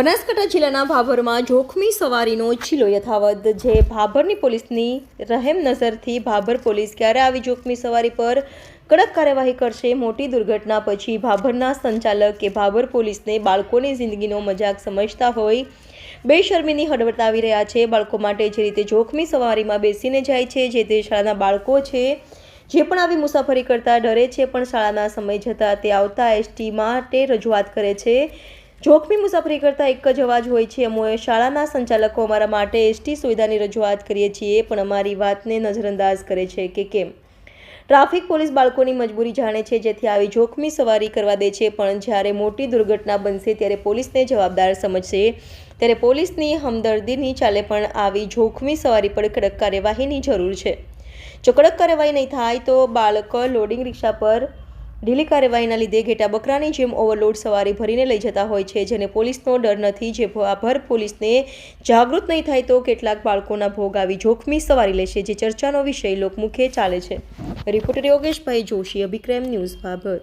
બનાસકાંઠા જિલ્લાના ભાભરમાં જોખમી સવારીનો ચીલો યથાવત, જે ભાભરની પોલીસની રહેમ નજરથી ભાભર પોલીસ ક્યારે આવી જોખમી સવારી પર કડક કાર્યવાહી કરશે? મોટી દુર્ઘટના પછી ભાભરના સંચાલક કે ભાભર પોલીસને બાળકોની જિંદગીનો મજાક સમજતા હોય બેશરમીની હડવટ આવી રહ્યા છે. બાળકો માટે જે રીતે જોખમી સવારીમાં બેસીને જાય છે, જે તે શાળાના બાળકો છે જે પણ આવી મુસાફરી કરતા ડરે છે, પણ શાળાના સમય જતાં તે આવતા એસટી માટે રજૂઆત કરે છે. જોખમી મુસાફરી કરતા એક જ અવાજ હોય છે અમે શાળાના સંચાલકો અમારા માટે એસટી સુવિધાની રજૂઆત કરીએ છીએ, પણ અમારી વાતને નજરઅંદાજ કરે છે કે કેમ? ટ્રાફિક પોલીસ બાળકોની મજબૂરી જાણે છે, જેથી આવી જોખમી સવારી કરવા દે છે, પણ જ્યારે મોટી દુર્ઘટના બનશે ત્યારે પોલીસને જવાબદાર સમજશે. ત્યારે પોલીસની હમદર્દીની ચાલે પણ આવી જોખમી સવારી પર કડક કાર્યવાહીની જરૂર છે. જો કડક કાર્યવાહી નહીં થાય તો બાળક લોડિંગ રિક્ષા પર ઢીલી કાર્યવાહીના લીધે ઘેટા બકરાની જેમ ઓવરલોડ સવારી ભરીને લઈ જતા હોય છે, જેને પોલીસનો ડર નથી, જે ભર પોલીસને જાગૃત નહીં થાય તો કેટલાક બાળકોના ભોગ આવી જોખમી સવારી લેશે, જે ચર્ચાનો વિષય લોકમુખે ચાલે છે. Reporter Yogeshbhai Joshi Abhikram news Bhabhar